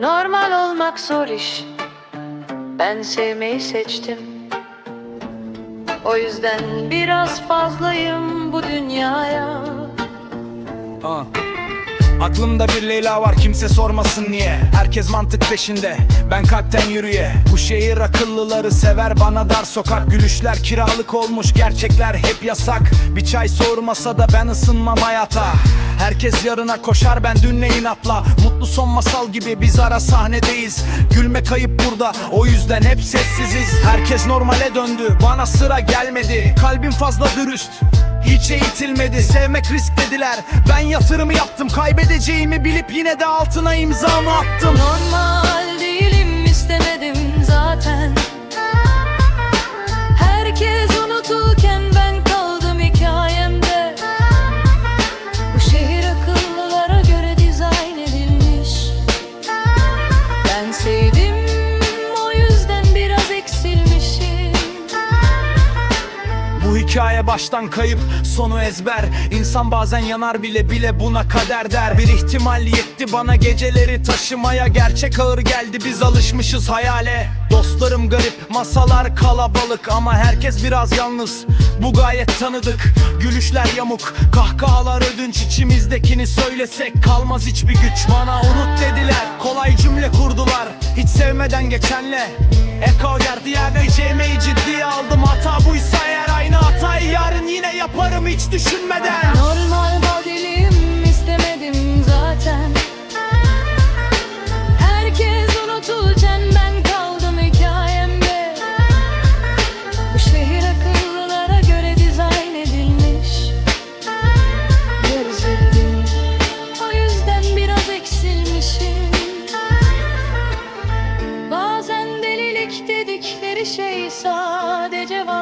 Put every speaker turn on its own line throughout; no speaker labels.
Normal olmak zor iş. Ben sevmeyi seçtim. O yüzden biraz fazlayım bu dünyaya.
Aa. Aklımda bir Leyla var kimse sormasın niye? Herkes mantık peşinde ben kalpten yürüye. Bu şehir akıllıları sever bana dar sokak. Gülüşler kiralık olmuş gerçekler hep yasak. Bir çay soğurmasa da ben ısınmam hayata. Herkes yarına koşar ben dünle inatla Mutlu son masal gibi biz ara sahnedeyiz. Gülme kayıp burada o yüzden hep sessiziz Herkes normale döndü bana sıra gelmedi. Kalbim fazla dürüst hiç eğitilmedi sevmek risk dediler. Ben yatırımı yaptım kaybedeceğimi bilip yine de altına imzamı attım.
Normal
hikaye baştan kayıp sonu ezber. İnsan bazen yanar bile bile buna kader der. Bir ihtimal yetti bana geceleri taşımaya. Gerçek ağır geldi biz alışmışız hayale. Dostlarım garip masalar kalabalık. Ama herkes biraz yalnız. Bu gayet tanıdık. Gülüşler yamuk. Kahkahalar ödünç içimizdekini söylesek Kalmaz hiçbir güç. Bana unut dediler Kolay cümle kurdular. Hiç sevmeden geçenle. Eko geldi yerdeceğimi ciddiye aldım yine yaparım hiç düşünmeden
Normal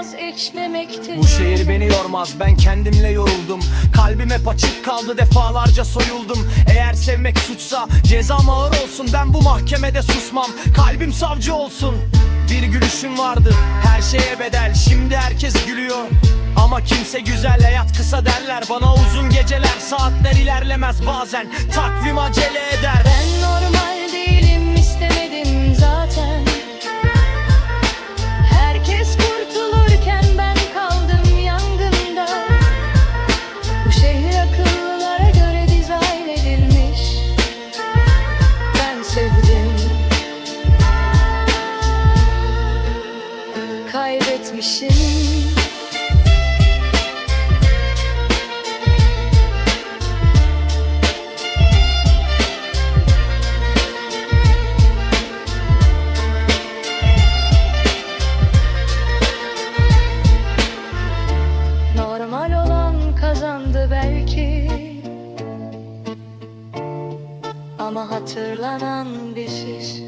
sadece vazgeçmemektir
Bu şehir beni yormaz ben kendimle yoruldum. Kalbim hep açık kaldı defalarca soyuldum. Eğer sevmek suçsa cezam ağır olsun Ben bu mahkemede susmam. Kalbim savcı olsun Bir gülüşüm vardı her şeye bedel Şimdi herkes gülüyor. Ama kimse güzel hayat kısa derler. Bana uzun geceler saatler ilerlemez bazen. Takvim acele eder
Ama hatırlanan biziz